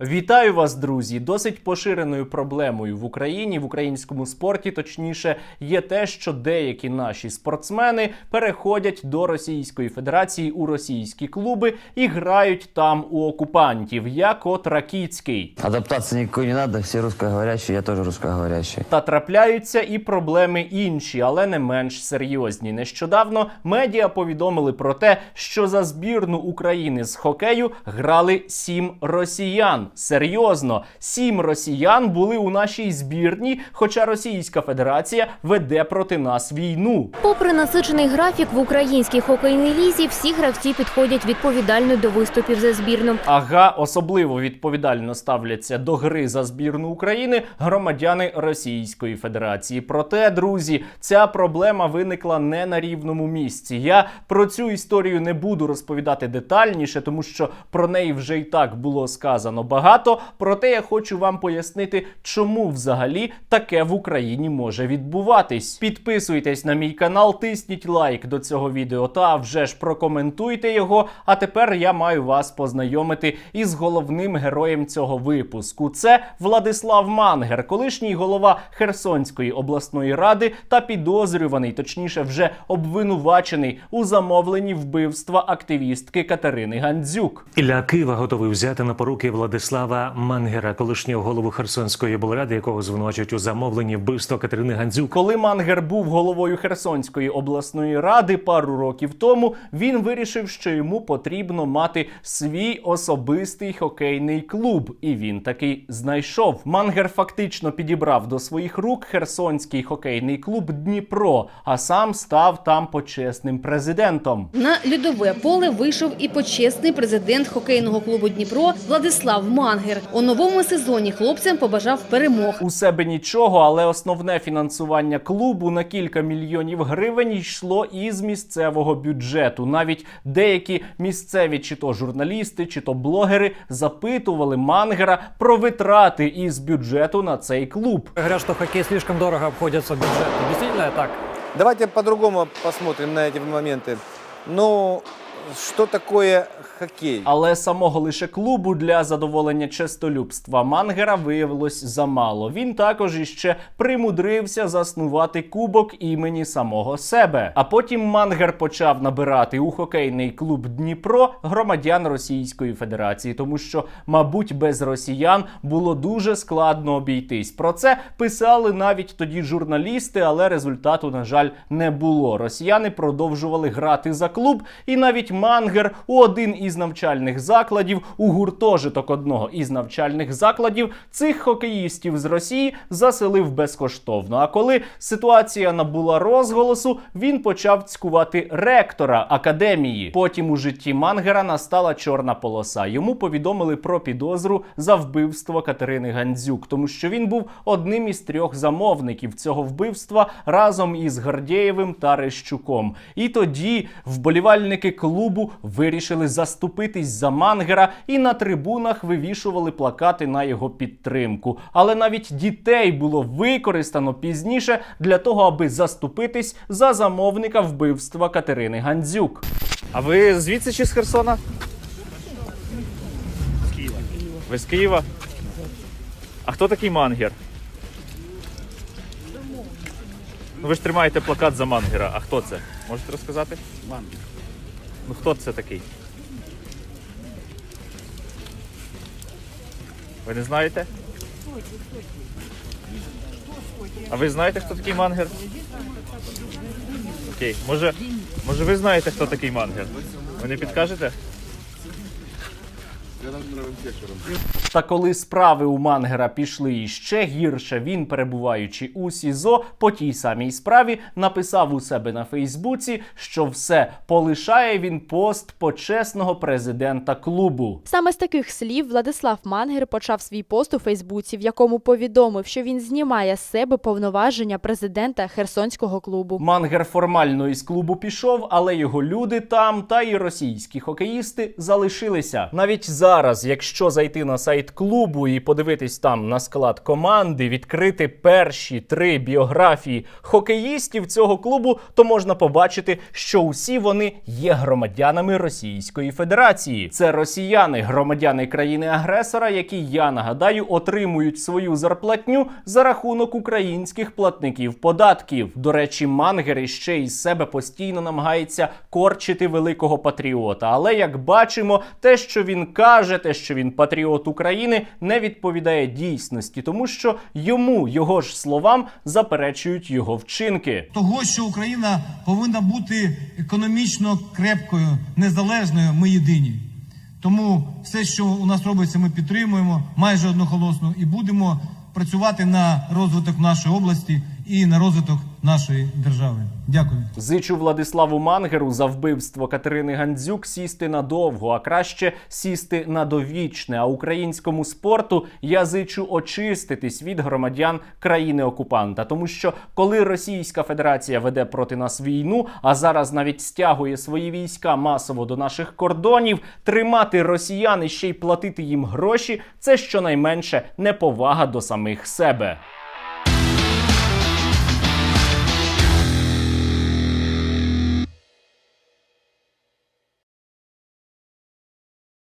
Вітаю вас, друзі! Досить поширеною проблемою в Україні, в українському спорті, точніше, є те, що деякі наші спортсмени переходять до Російської Федерації у російські клуби і грають там у окупантів, як от Ракіцький. Адаптации никакой не надо, все русскоговорящие, я тоже русскоговорящий. Та трапляються і проблеми інші, але не менш серйозні. Нещодавно медіа повідомили про те, що за збірну України з хокею грали сім росіян. Серйозно, сім росіян були у нашій збірні, хоча Російська Федерація веде проти нас війну. Попри насичений графік в українській хокейній лізі, всі гравці підходять відповідально до виступів за збірну. Ага, особливо відповідально ставляться до гри за збірну України громадяни Російської Федерації. Проте, друзі, ця проблема виникла не на рівному місці. Я про цю історію не буду розповідати детальніше, тому що про неї вже і так було сказано багато. Проте я хочу вам пояснити, чому взагалі таке в Україні може відбуватись. Підписуйтесь на мій канал, тисніть лайк до цього відео та вже ж прокоментуйте його. А тепер я маю вас познайомити із головним героєм цього випуску. Це Владислав Мангер, колишній голова Херсонської обласної ради та підозрюваний, точніше, вже обвинувачений у замовленні вбивства активістки Катерини Гандзюк. Ілля Кива готовий взяти на поруки Владислава Мангера, колишнього голову Херсонської облради, якого звинувачують у замовленні вбивства Катерини Гандзюк. Коли Мангер був головою Херсонської обласної ради пару років тому, він вирішив, що йому потрібно мати свій особистий хокейний клуб, і він таки знайшов. Мангер фактично підібрав до своїх рук Херсонський хокейний клуб Дніпро, а сам став там почесним президентом. На льодове поле вийшов і почесний президент хокейного клубу Дніпро Владислав Мангер. У новому сезоні хлопцям побажав перемог. У себе нічого, але основне фінансування клубу на кілька мільйонів гривень йшло із місцевого бюджету. Навіть деякі місцеві чи то журналісти, чи то блогери запитували Мангера про витрати із бюджету на цей клуб. Говорят, что хоккей слишком дорого обходится бюджету. Действительно так? Давайте по-другому посмотрим на эти моменты. Ну, что такое хоккей? Але самого лише клубу для задоволення честолюбства Мангера виявилось замало. Він також іще примудрився заснувати кубок імені самого себе. А потім Мангер почав набирати у хокейний клуб Дніпро громадян Російської Федерації, тому що, мабуть, без росіян було дуже складно обійтись. Про це писали навіть тоді журналісти, але результату, на жаль, не було. Росіяни продовжували грати за клуб, і навіть Мангер у один із навчальних закладів, у гуртожиток одного із навчальних закладів, цих хокеїстів з Росії заселив безкоштовно. А коли ситуація набула розголосу, він почав цькувати ректора академії. Потім у житті Мангера настала чорна полоса. Йому повідомили про підозру за вбивство Катерини Гандзюк, тому що він був одним із трьох замовників цього вбивства разом із Гордєєвим та Рещуком. І тоді вболівальники клубу вирішили заступитись за Мангера і на трибунах вивішували плакати на його підтримку. Але навіть дітей було використано пізніше для того, аби заступитись за замовника вбивства Катерини Гандзюк. А ви звідси чи з Херсона? З Києва. Ви з Києва? А хто такий мангер? Ну ви ж тримаєте плакат за мангера. А хто це? Можете розказати? Мангер. Ну хто це такий? Ви не знаєте? А ви знаєте, хто такий мангер? Окей, може, може ви знаєте, хто такий мангер? Ви не підкажете? Та коли справи у Мангера пішли іще гірше, він, перебуваючи у СІЗО, по тій самій справі написав у себе на Фейсбуці, що все полишає він пост почесного президента клубу. Саме з таких слів Владислав Мангер почав свій пост у Фейсбуці, в якому повідомив, що він знімає з себе повноваження президента Херсонського клубу. Мангер формально із клубу пішов, але його люди там та й російські хокеїсти залишилися. Навіть зараз зараз, якщо зайти на сайт клубу і подивитись там на склад команди, відкрити перші три біографії хокеїстів цього клубу, то можна побачити, що усі вони є громадянами Російської Федерації. Це росіяни, громадяни країни-агресора, які я нагадаю отримують свою зарплатню за рахунок українських платників податків. До речі, Мангер іще із себе постійно намагається корчити великого патріота. Але як бачимо, те, що він каже, те, що він патріот України, не відповідає дійсності, тому що йому його ж словам заперечують його вчинки. того, що Україна повинна бути економічно крепкою, незалежною, ми єдині. Тому все, що у нас робиться, ми підтримуємо майже одноголосно і будемо працювати на розвиток нашої області і на розвиток нашої держави. Дякую. Зичу Владиславу Мангеру за вбивство Катерини Гандзюк сісти надовго, а краще сісти на довічне. А українському спорту я зичу очиститись від громадян країни-окупанта. Тому що коли Російська Федерація веде проти нас війну, а зараз навіть стягує свої війська масово до наших кордонів, тримати росіян і ще й платити їм гроші це щонайменше неповага до самих себе.